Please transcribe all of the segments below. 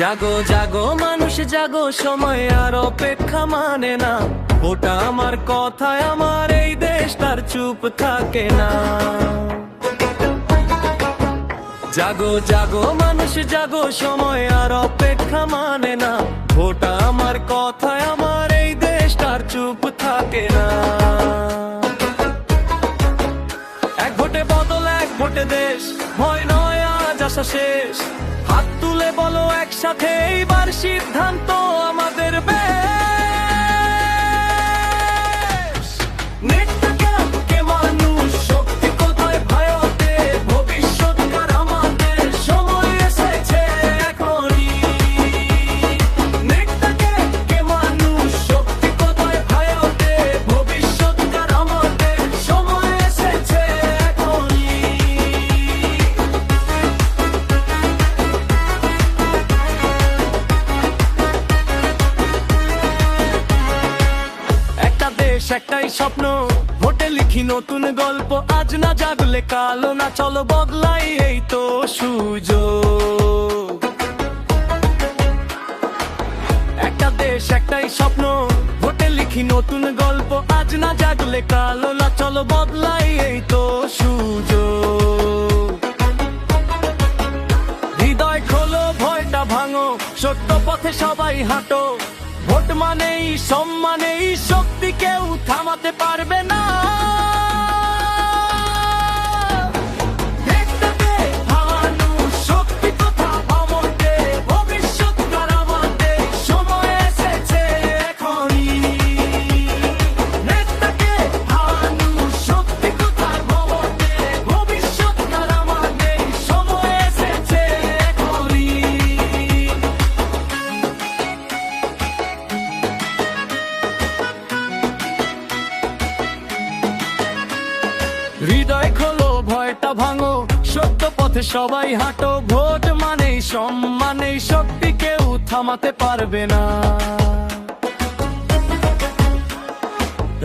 জাগো জাগো, মানুষ জাগো, সময় আর অপেক্ষা মানে না। ওটা আমার কথায় আমার এই দেশটার চুপ থাকে না। জাগো জাগো, মানুষ জাগো, সময় আর অপেক্ষা মানে না। ওটা আমার কথায় আমার এই দেশটার চুপ থাকে না। এক ভোটে বদল, এক ভোটে দেশ। ভয় নয়, আজ আসা শেষ। হাত তুলে বলো একসাথে এইবার সিদ্ধান্ত একটাই স্বপ্ন, ভোটে লিখি নতুন গল্প। আজ না জাগলে কালো না চলো বদলাই এই তো সুযোগ। একটা দেশ, একটাই স্বপ্ন, ভোটে লিখি নতুন গল্প। আজ না জাগলে কালো না চলো বদলাই এই তো সুযোগ। হৃদয় খোলো, ভয়টা ভাঙো, সত্য পথে সবাই হাঁটো। ভোট মানেই, সম্মানেই, শক্তি কেউ থামাতে পারবে না। হৃদয় খোলো, ভয়টা ভাঙো, সত্য পথে সবাই হাঁটো। ভোট মানেই সম্মানেই শক্তি, কেউ থামাতে পারবে না।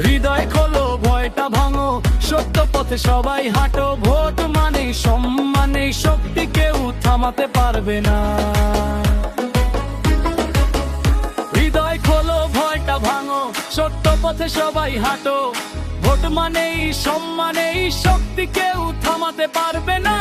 হৃদয় খোলো, ভয়টা ভাঙো, সত্য পথে সবাই হাঁটো। ভোট মানেই সম্মানেই শক্তি, কেউ থামাতে পারবে না। হৃদয় খোলো, ভয়টা ভাঙো, সত্য পথে সবাই হাঁটো। ভোট মানেই সম্মানেই শক্তি কেউ থামাতে পারবে না।